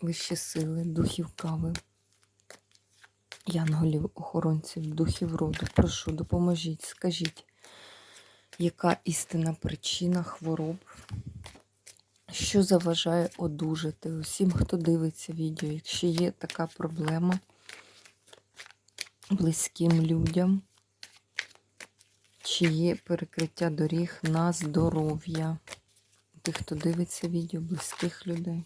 вищі сили, духів кави, янголів, охоронців, духів роду. Прошу, допоможіть, скажіть, яка істинна причина хвороб, що заважає одужати усім, хто дивиться відео, якщо є така проблема близьким людям, чи є перекриття доріг на здоров'я тих, хто дивиться відео, близьких людей.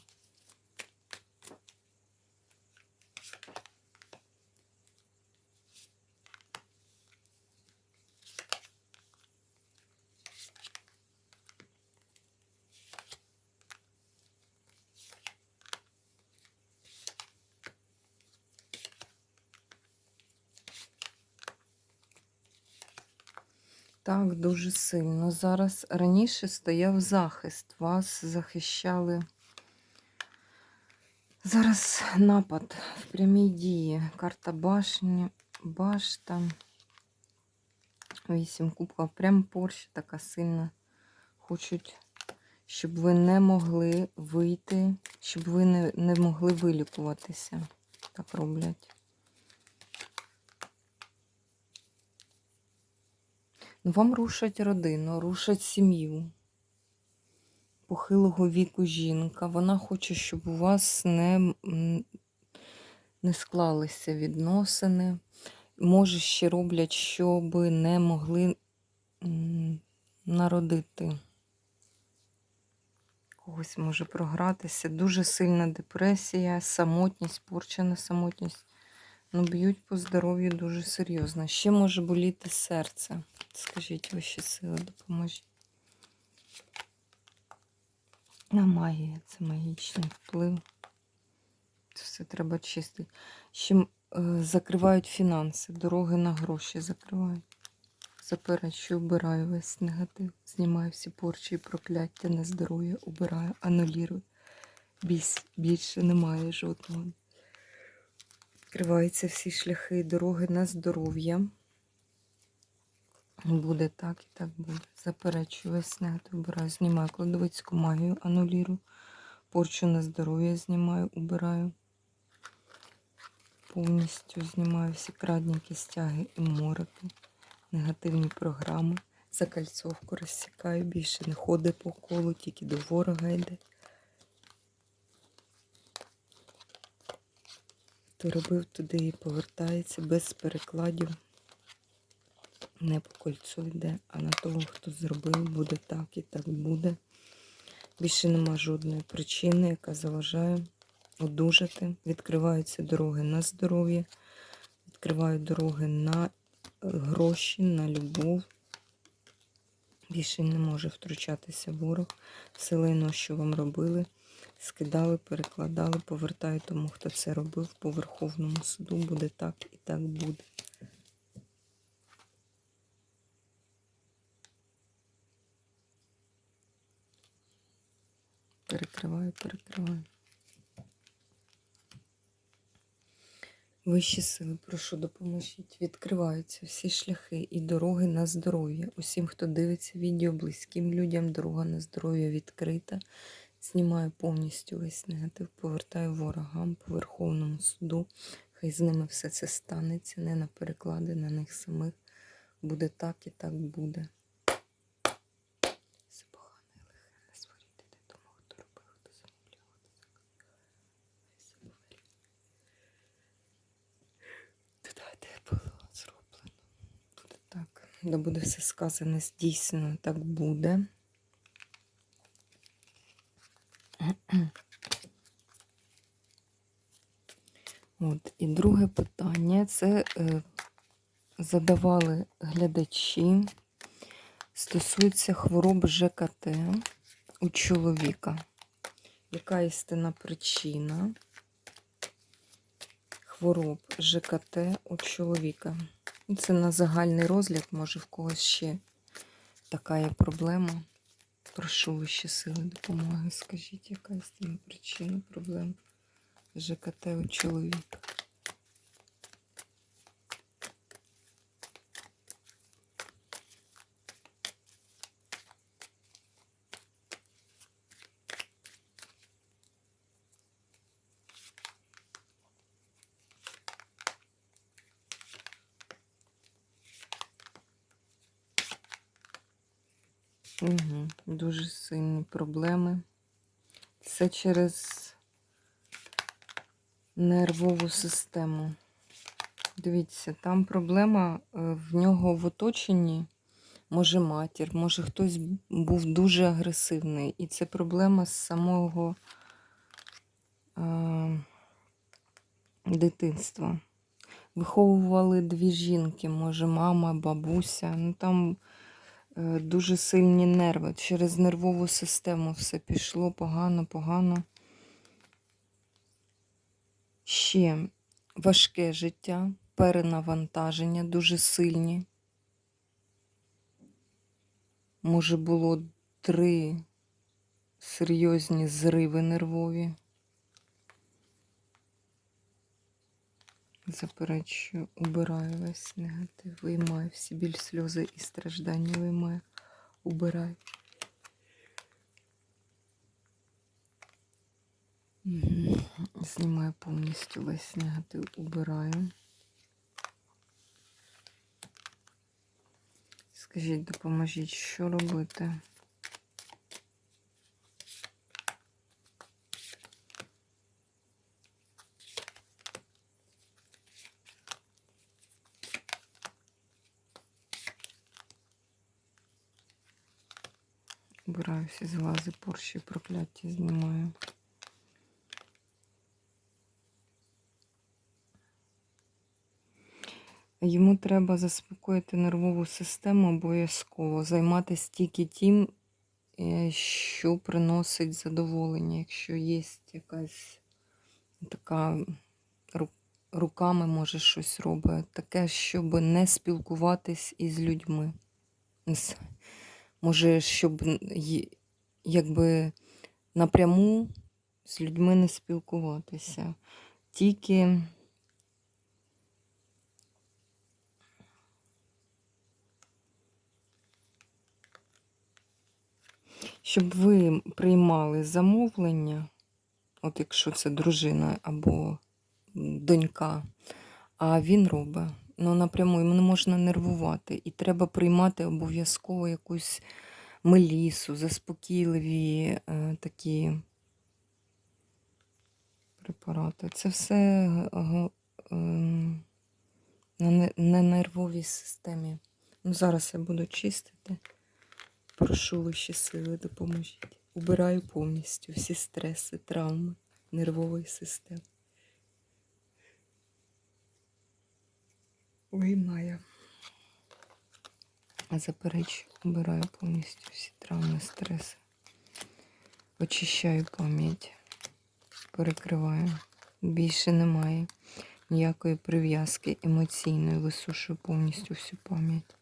Так, дуже сильно. Зараз раніше стояв захист. Вас захищали. Зараз напад в прямій дії. Карта башні, башта. Вісім кубків. Прям порща така сильна. Хочуть, щоб ви не могли вийти, щоб ви не, не могли вилікуватися. Так роблять. Вам рушать родину, рушать сім'ю. Похилого віку жінка. Вона хоче, щоб у вас не, не склалися відносини. Може, ще роблять, щоб не могли народити. Когось може програтися. Дуже сильна депресія, самотність, порчена самотність. Ну, б'ють по здоров'ю дуже серйозно. Ще може боліти серце. Скажіть ваші сили, допоможіть. А магія це магічний вплив. Це все треба чистити. Ще е, закривають фінанси, дороги на гроші закривають. Заперечую, убираю весь негатив, знімаю всі порчі і прокляття, нездоров'я, убираю, анулірую. Більш, більше немає жодного. Відкриваються всі шляхи і дороги на здоров'я. Буде так і так буде. Заперечую негатив, убираю, знімаю кладовицьку магію, анулірую. Порчу на здоров'я знімаю, убираю. Повністю знімаю всі крадніки, стяги і мороки, негативні програми. Закальцовку розсікаю, більше не ходить по колу, тільки до ворога йде. Хто робив туди і повертається без перекладів. Не по кольцу йде, а на того, хто зробив, буде так і так буде. Більше нема жодної причини, яка заважає одужати. Відкриваються дороги на здоров'я, відкривають дороги на е, гроші, на любов. Більше не може втручатися ворог. Все лайно, що вам робили, скидали, перекладали, повертаю тому, хто це робив по Верховному суду. Буде так і так буде. Перекриваю, перекриваю. Вищі сили, прошу, допоможіть. Відкриваються всі шляхи і дороги на здоров'я. Усім, хто дивиться відео, близьким людям, дорога на здоров'я відкрита. Знімаю повністю весь негатив, повертаю ворогам по Верховному суду. Хай з ними все це станеться, не на переклади на них самих. Буде так і так буде. Все погане лихе, не зворіти де тому, хто робив, хто замовляв, хто. Додайте було зроблено. Буде так. Да буде все сказане здійснено, так буде. От, і друге питання це е, задавали глядачі. Стосується хвороб ЖКТ у чоловіка. Яка істинна причина? хвороб ЖКТ у чоловіка. Це на загальний розгляд, може в когось ще така є проблема. Прошу вище сили допомоги. Скажіть, яка з істинна причина проблем ЖКТ у чоловіка? Угу. Дуже сильні проблеми. Це через нервову систему. Дивіться, там проблема е, в нього в оточенні. Може матір, може хтось був дуже агресивний. І це проблема з самого е, дитинства. Виховували дві жінки, може, мама, бабуся. Ну там дуже сильні нерви. Через нервову систему все пішло погано, погано. Ще важке життя, перенавантаження дуже сильні. Може, було три серйозні зриви нервові. Заперечую, убираю весь негатив, виймаю всі біль, сльози і страждання виймаю, убираю. Знімаю повністю весь негатив, убираю. Скажіть, допоможіть, що робити? Убираю всі зглази, порші, прокляття знімаю. Йому треба заспокоїти нервову систему обов'язково, займатися тільки тим, е, що приносить задоволення. Якщо є якась така руками, може, щось робить, таке, щоб не спілкуватись із людьми. Може, щоб якби напряму з людьми не спілкуватися. Тільки. щоб ви приймали замовлення, от якщо це дружина або донька, а він робить. Ну, напряму йому не можна нервувати. І треба приймати обов'язково якусь мелісу, заспокійливі е, такі препарати. Це все е, на на нервовій системі. Ну, зараз я буду чистити. Прошу вищі сили, допоможіть. Убираю повністю всі стреси, травми нервової системи. Виймаю. А заперечу, убираю повністю всі травми, стреси. Очищаю пам'ять, перекриваю. Більше немає ніякої прив'язки емоційної, висушую повністю всю пам'ять.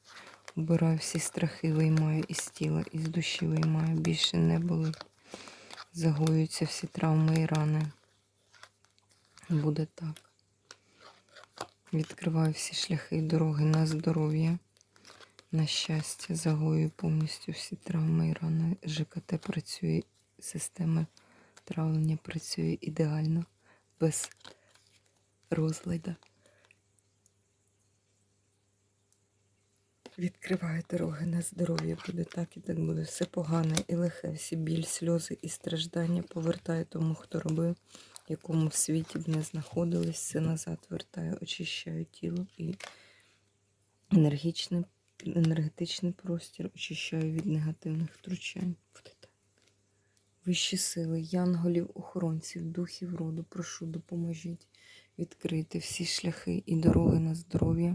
Убираю всі страхи, виймаю із тіла, із душі виймаю. Більше не болить. Загоюються всі травми і рани. Буде так. Відкриваю всі шляхи і дороги на здоров'я, на щастя. Загоюю повністю всі травми і рани. ЖКТ працює, система травлення працює ідеально, без розладу. Відкриваю дороги на здоров'я, буде так і так буде. Все погане і лихе, всі біль, сльози і страждання повертаю тому, хто робив, в якому в світі б не знаходились, все назад вертаю, очищаю тіло і енергічний, енергетичний простір, очищаю від негативних втручань. Вищі сили, янголів, охоронців, духів роду, прошу, допоможіть відкрити всі шляхи і дороги на здоров'я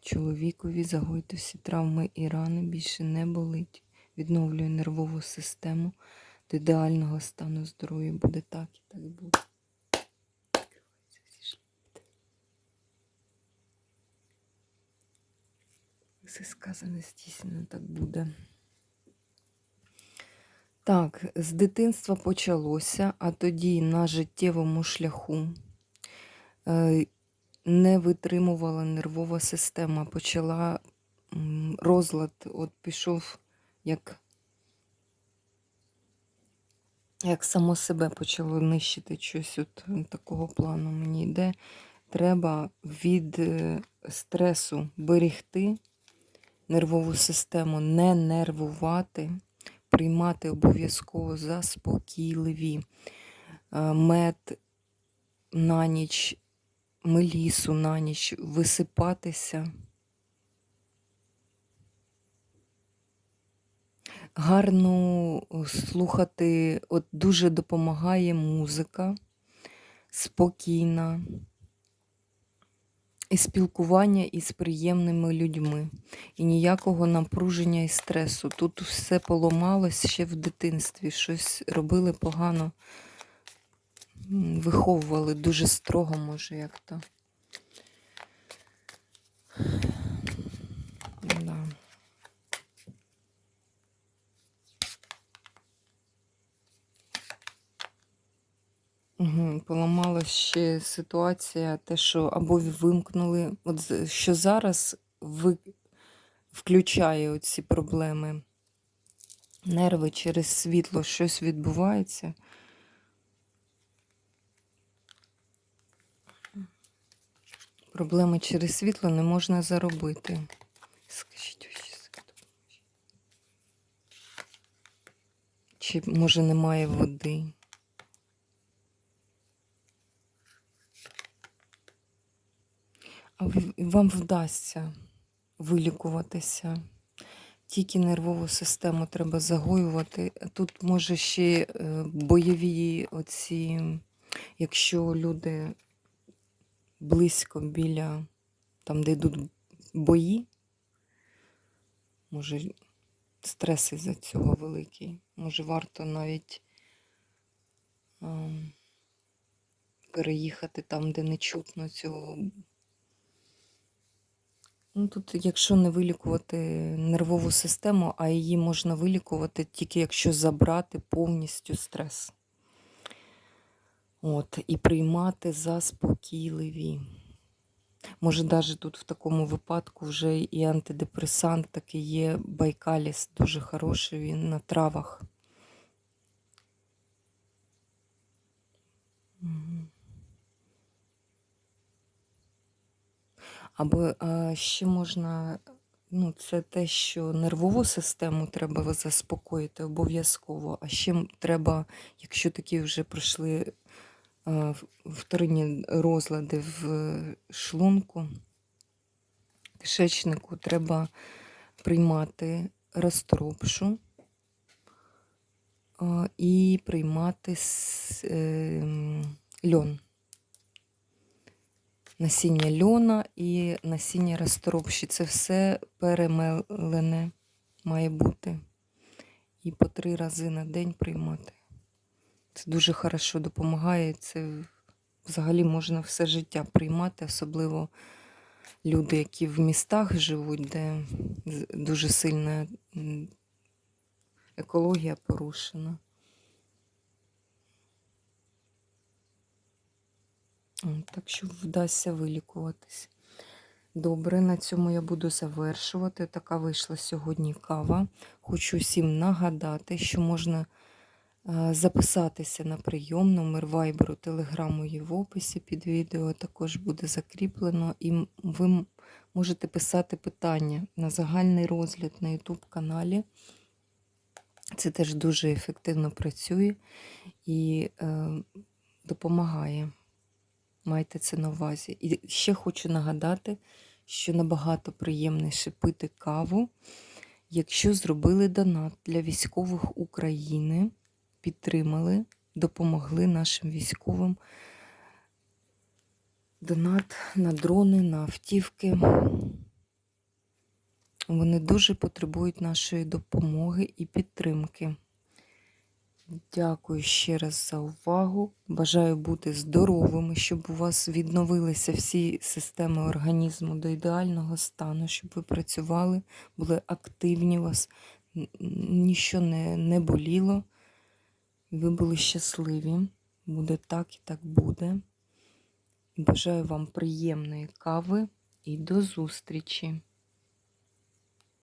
чоловікові, загойте всі травми і рани, більше не болить. Відновлює нервову систему до ідеального стану здоров'я. Буде так і так буде. Відкриваються всі шляхи. Все сказане, здійснено так буде. Так, з дитинства почалося, а тоді на життєвому шляху е, не витримувала нервова система, почала розлад, от пішов як, як само себе почало нищити щось от такого плану мені йде. Треба від е, стресу берегти нервову систему, не нервувати, приймати обов'язково заспокійливі е, мед на ніч, мелісу на ніч, висипатися. Гарно е, слухати, от дуже допомагає музика, спокійна, і спілкування із приємними людьми. І ніякого напруження і стресу. Тут все поламалось ще в дитинстві, щось робили погано, виховували дуже строго, може, як то. Да. Угу. Поламалась ще ситуація, те, що або вимкнули, от що зараз ви... включає оці проблеми. Нерви через світло, щось відбувається. Проблеми через світло не можна заробити. Скажіть. Чи може немає води? А в- вам вдасться вилікуватися. Тільки нервову систему треба загоювати. Тут може ще е, бойові оці, якщо люди близько біля там, де йдуть бої, може стрес із-за цього великий. Може варто навіть ем, переїхати там, де не чутно цього Ну, тут, якщо не вилікувати нервову систему, а її можна вилікувати тільки якщо забрати повністю стрес. От, і приймати заспокійливі. Може, навіть тут в такому випадку вже і антидепресант такий є, байкаліс, дуже хороший, він на травах. Або ще можна, ну, це те, що нервову систему треба заспокоїти обов'язково, а ще треба, якщо такі вже пройшли вторинні розлади в е, шлунку, кишечнику, треба приймати розтропшу і приймати льон насіння льона і насіння розторопші. Це все перемелене має бути. І по три рази на день приймати. Це дуже хорошо допомагає. Це взагалі можна все життя приймати, особливо люди, які в містах живуть, де дуже сильна екологія порушена. Так що вдасться вилікуватись. Добре, на цьому я буду завершувати. Така вийшла сьогодні кава. Хочу всім нагадати, що можна е, записатися на прийом. Номер вайберу, телеграму є в описі під відео. Також буде закріплено. І ви можете писати питання на загальний розгляд на YouTube каналі. Це теж дуже ефективно працює і е, допомагає. Майте це на увазі. І ще хочу нагадати, що набагато приємніше пити каву, якщо зробили донат для військових України, підтримали, допомогли нашим військовим. Донат на дрони, на автівки. Вони дуже потребують нашої допомоги і підтримки. Дякую ще раз за увагу. Бажаю бути здоровими, щоб у вас відновилися всі системи організму до ідеального стану, щоб ви працювали, були активні, у вас н- нічого не, не боліло. Ви були щасливі. Буде так і так буде. Бажаю вам приємної кави і до зустрічі!